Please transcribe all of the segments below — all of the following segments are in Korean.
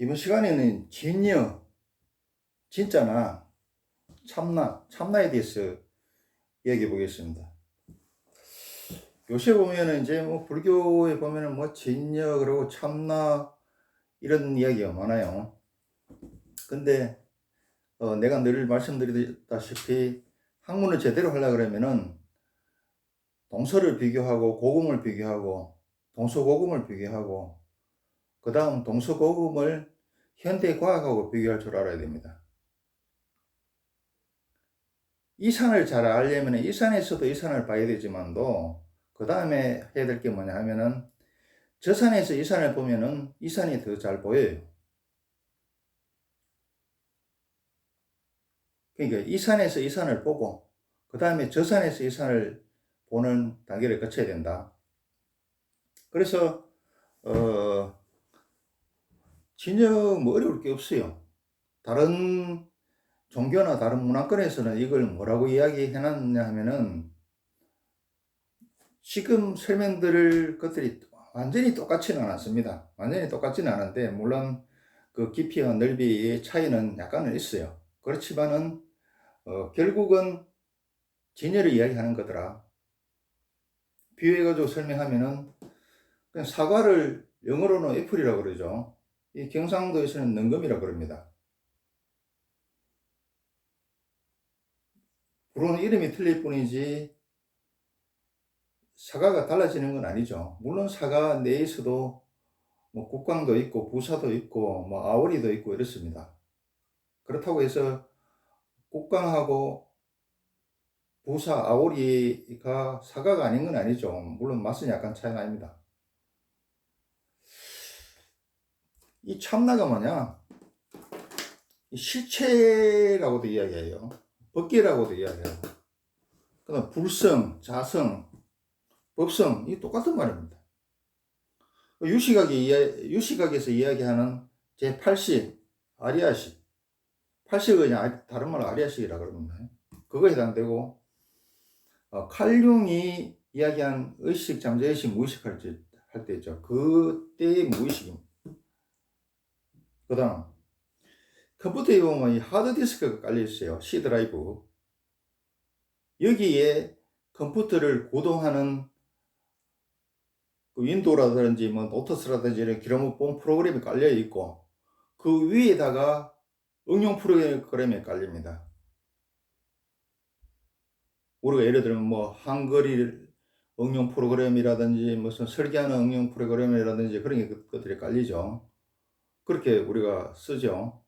이번 시간에는 진여, 진짜나 참나, 참나에 대해서 이야기해 보겠습니다. 요새 보면은 이제 뭐 불교에 보면은 뭐 진여 그리고 참나 이런 이야기가 많아요. 근데 어, 내가 늘 말씀드리다시피 학문을 제대로 하려 그러면은 동서를 비교하고 고금을 비교하고 동서고금을 비교하고 그 다음 동서고금을 현대과학하고 비교할 줄 알아야 됩니다. 이 산을 잘 알려면 이 산에서도 이 산을 봐야 되지만도 그 다음에 해야 될 게 뭐냐 하면은 저 산에서 이 산을 보면은 이 산이 더 잘 보여요. 그러니까 이 산에서 이 산을 보고 그 다음에 저 산에서 이 산을 보는 단계를 거쳐야 된다. 그래서 어 진영 뭐 어려울 게 없어요. 다른 종교나 다른 문화권에서는 이걸 뭐라고 이야기해 놨냐 하면은 지금 설명드릴 것들이 완전히 똑같지는 않았습니다. 완전히 똑같지는 않은데 물론 그 깊이와 넓이의 차이는 약간은 있어요. 그렇지만은 어, 결국은 진열을 이야기하는 거더라. 비유해가지고 설명하면은 그냥 사과를 영어로는 애플이라고 그러죠. 이 경상도에서는 능금이라고 그럽니다. 부르는 이름이 틀릴 뿐이지 사과가 달라지는 건 아니죠. 물론 사과 내에서도 뭐 국광도 있고 부사도 있고 뭐 아오리도 있고 이렇습니다. 그렇다고 해서 국광하고 부사 아오리가 사과가 아닌 건 아니죠. 물론 맛은 약간 차이가 납니다. 이 참나가 뭐냐? 이 실체라고도 이야기해요. 법계라고도 이야기하고. 그다음 불성, 자성, 법성 이 똑같은 말입니다. 유시각이 유시각에서 이야기하는 제 8식 아리아식 8식은 그냥 다른 말로 아리아식이라 그럽니다. 그거에 해당되고 어, 칼융이 이야기한 의식, 잠재의식, 무의식 할, 때, 할 때죠. 그때의 무의식입니다. 그 다음 컴퓨터에 보면 이 하드디스크가 깔려 있어요. C 드라이브. 여기에 컴퓨터를 구동하는 그 윈도우라든지 뭐 노트스라든지 이런 기록본 프로그램이 깔려 있고 그 위에다가 응용 프로그램이 깔립니다. 우리가 예를 들면 뭐 한글이 응용 프로그램이라든지 무슨 설계하는 응용 프로그램이라든지 그런 것들이 깔리죠. 그렇게 우리가 쓰죠.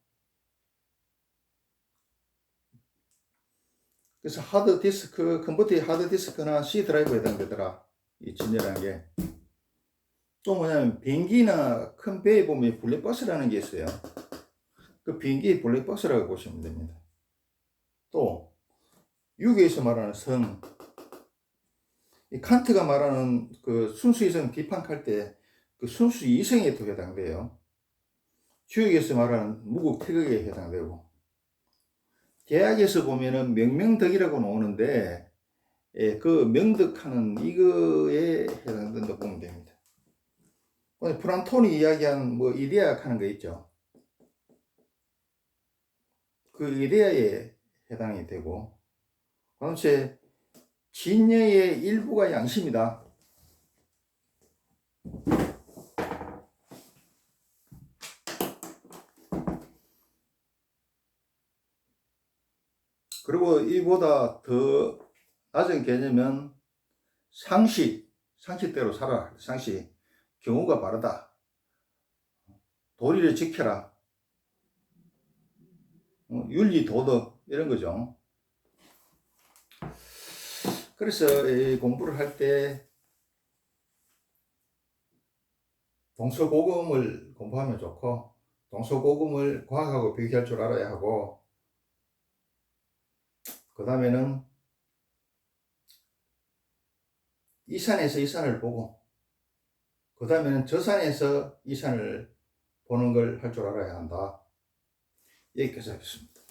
그래서 하드 디스크, 컴퓨터의 하드 디스크나 C 드라이브에 해당되더라. 이 진열한 게. 또 뭐냐면 비행기나 큰 배에 보면 블랙박스라는 게 있어요. 그 비행기 블랙박스라고 보시면 됩니다. 또 유교에서 말하는 성, 이 칸트가 말하는 그 순수 이성 비판할 때 그 순수 이성에 또 해당돼요. 주역에서 말하는 무국 태극에 해당되고 계약에서 보면은 명명덕이라고 나오는데 예, 그 명덕하는 이거에 해당된다 보면 됩니다. 프란톤이 이야기한 뭐 이데아 하는 거 있죠. 그 이데아에 해당이 되고 그런채 진여의 일부가 양심이다. 그리고 이보다 더 낮은 개념은 상식, 상식대로 살아. 상식. 경우가 바르다. 도리를 지켜라. 어, 윤리, 도덕, 이런 거죠. 그래서 공부를 할 때 동서고금을 공부하면 좋고, 동서고금을 과학하고 비교할 줄 알아야 하고, 그 다음에는 이 산에서 이 산을 보고 그 다음에는 저 산에서 이 산을 보는 걸 할 줄 알아야 한다. 여기까지 하겠습니다.